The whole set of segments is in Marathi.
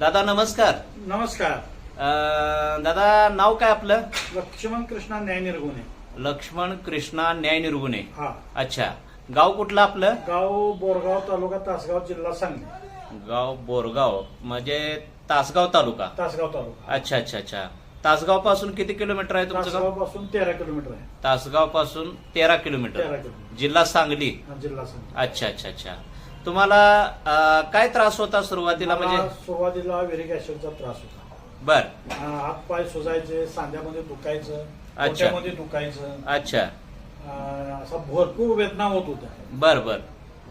दादा नमस्कार. नमस्कार. अं, दादा नाव काय आपलं? लक्ष्मण कृष्णा न्याय निर्गुणे. लक्ष्मण कृष्णा न्याय निर्गुणे. हा. अच्छा. गाव कुठलं आपलं? गाव बोरगाव तालुका तासगाव जिल्हा सांगली. गाव बोरगाव म्हणजे तासगाव तालुका. तासगाव तालुका. अच्छा अच्छा अच्छा. तासगावपासून किती किलोमीटर आहे तुमचं तासगाव गाव? पासून तेरा किलोमीटर आहे. तासगावपासून तेरा किलोमीटर. तेरा किलोमीटर. जिल्हा सांगली. हा, जिल्हा सांगली. अच्छा अच्छा अच्छा. तुम्हाला काय त्रास होता सुरुवातीला? मला म्हणजे सुरुवातीला व्हेरिक ऍसिडचा त्रास होता. बर. हात पाय सुजायचे सांध्यामध्ये दुखायचं अच्छा. दुखायचं. अच्छा. असा भरपूर वेदना होत होत्या. बर बर.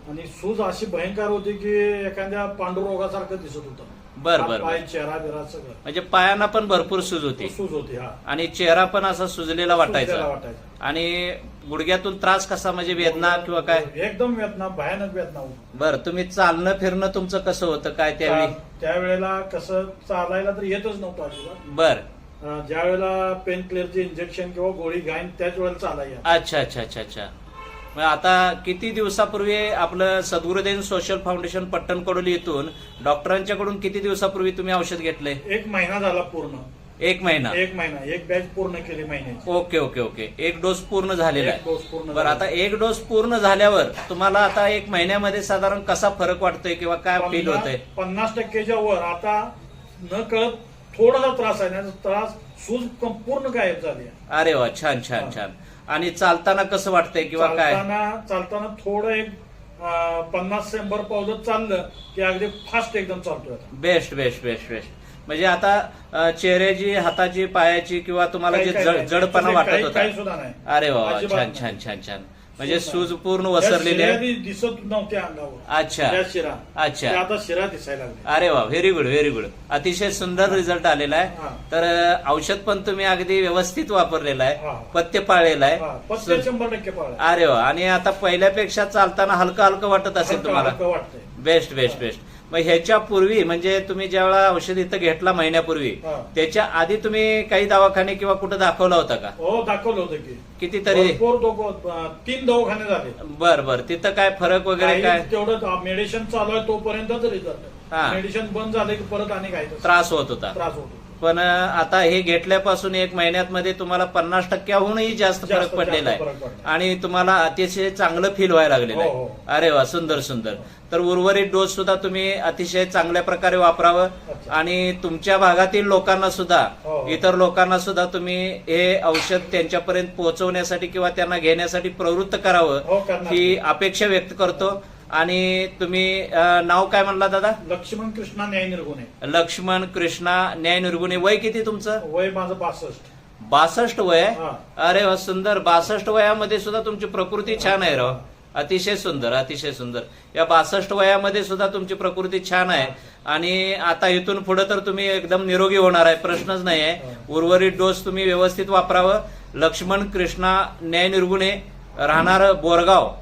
आणि सूज अशी भयंकर होती की एखाद्या पांडुरोगासारखं दिसत होतं. बर, बर, पाय. चेहरा बिरा सगळं. म्हणजे पायांना पण भरपूर सूज होती. सूज होती हा. आणि चेहरा पण असा सुजलेला वाटायचा. वाटायचा. आणि गुडघ्यातून त्रास कसा म्हणजे वेदना किंवा काय? एकदम वेदना भयानक वेदना होती. बर तुम्ही चालणं फिरणं तुमचं कसं होतं? काय त्यावेळी त्या- त्यावेळेला कसं चालायला तर येतच नव्हतं अजिबात. बर. अं, ज्या वेळेला पेन क्लिअरचे इंजेक्शन किंवा गोळी घाईन त्याच वेळेला चालायला अच्छा अच्छा अच्छा अच्छा. मग आता किती दिवसापूर्वी आपलं सद्गुरुदेव सोशल फाउंडेशन पट्टण कडोली इथून डॉक्टरांच्याकडून किती दिवसापूर्वी तुम्ही औषध घेतलंय एक महिना झाला पूर्ण. एक महिना? एक महिना. एक बॅच पूर्ण केली महिन्याची. Okay okay okay. एक डोस पूर्ण झालेला एक आहे डोस पूर्ण बरं आता एक डोस पूर्ण झाल्यावर तुम्हाला आता एक महिन्यामध्ये साधारण कसा फरक वाटतोय किंवा काय फील पन्नास- होतंय? पन्नास टक्केच्या वर आता न कळत थोडासा त्रास आहे ना त्रास सूज कं- पूर्ण गायब झाली. आहे. अरे वा छान छान छान. आणि चालताना कसं वाटतंय किंवा काय? चालताना चालताना थोडं एक अं, पन्नास शंभर पावलं चाललं की अगदी फास्ट एकदम चालतोय आता. Best best best best. म्हणजे आता अ, चेहऱ्याची हाताची पायाची किंवा तुम्हाला जे काही- जड- काही- जडपणा वाटत काही- होता. काही सुद्धा नाही. अरे वा वा, अजिबात छान नाही. छान छान छान. म्हणजे सूज. पूर्ण वसरलेली आहे दिसत नव्हत्या अंगावर. अच्छा. त्या शिरा. अच्छा. त्या आता शिरा दिसायला लागल्या. अरे वा व्हेरी गुड व्हेरी गुड अतिशय सुंदर रिझल्ट आलेला आहे. हा. तर अ, औषध पण तुम्ही अगदी व्यवस्थित वापरलेलं आहे. पथ्य पाळलेलं हा, आहे पत्ते शंभर टक्के पाळा अरे वा. आणि आता पहिल्यापेक्षा चालताना हलकं हलकं वाटत असेल तुम्हाला? वाटतंय. Best best best. मग ह्याच्या पूर्वी म्हणजे तुम्ही ज्यावेळेला औषध इथं घेतला महिन्यापूर्वी हा. त्याच्या आधी तुम्ही काही दवाखाने किंवा कुठं दाखवला होता का? हो दाखवलं होतं की. कितीतरी भरपूर दोघं- अं, तीन दवाखाने झाले. बर बर. तिथं काय फरक वगैरे काही काय? तेवढं मेडिसिन चालू आहे तोपर्यंतच रिझल्ट. हा. मेडिसिन बंद झाले की परत आणि काही त्रास होत होता. त्रास होतो. पण आता हे घेतल्यापासून एक महिन्यात मध्ये तुम्हाला पन्नास टक्क्याहूनही जास्त फरक पडलेला आहे. आणि तुम्हाला अतिशय चांगलं फील व्हायला लागलेलं हो, आहे हो. अरे वा सुंदर सुंदर तर उर्वरित डोस सुद्धा तुम्ही अतिशय चांगल्या प्रकारे वापरावं. आणि तुमच्या भागातील लोकांना सुद्धा हो, हो. इतर लोकांना सुद्धा तुम्ही हे औषध त्यांच्यापर्यंत पोहोचवण्यासाठी किंवा त्यांना घेण्यासाठी प्रवृत्त हो, करावं. ही अपेक्षा व्यक्त करतो आणि तुम्ही नाव काय म्हणला दादा? लक्ष्मण कृष्णा न्याय निर्गुणे. लक्ष्मण कृष्णा न्याय निर्गुणे. वय किती तुमचं? वय माझं बासष्ट. बासष्ट वय. अरे वा सुंदर. बासष्ट वयामध्ये सुद्धा तुमची प्रकृती छान आहे राव. अतिशय सुंदर अतिशय सुंदर. या बासष्ट वयामध्ये सुद्धा तुमची प्रकृती छान आहे. आणि आता इथून पुढे तर तुम्ही एकदम निरोगी होणार आहे. प्रश्नच नाही आहे उर्वरित डोस तुम्ही व्यवस्थित वापरावं. लक्ष्मण कृष्णा न्याय निर्गुणे राहणार बोरगाव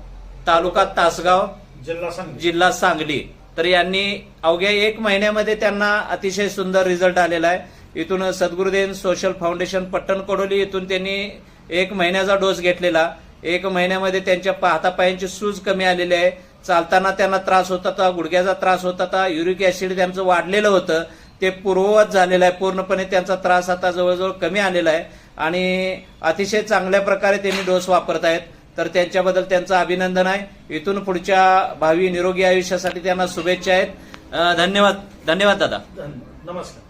तालुका तासगाव. जिल्हा सांगली. जिल्हा सांगली. तर यांनी अवघ्या एक महिन्यामध्ये त्यांना अतिशय सुंदर रिझल्ट आलेला आहे. इथून सद्गुरुदेव सोशल फाउंडेशन पट्टण कोडोली इथून त्यांनी एक महिन्याचा डोस घेतलेला. एक महिन्यामध्ये त्यांच्या पा- हातापायांची सूज कमी आलेली आहे. चालताना त्यांना त्रास होत होता गुडघ्याचा त्रास होत होता युरिक ऍसिड त्यांचं वाढलेलं होतं. ते पूर्ववत झालेलं आहे. पूर्णपणे त्यांचा त्रास आता जवळजवळ कमी आलेला आहे. आणि अतिशय चांगल्या प्रकारे त्यांनी डोस वापरत आहेत तर त्यांच्याबद्दल त्यांचं अभिनंदन आहे. इथून पुढच्या भावी निरोगी आयुष्यासाठी त्यांना शुभेच्छा आहेत. धन्यवाद. धन्यवाद दादा. नमस्कार.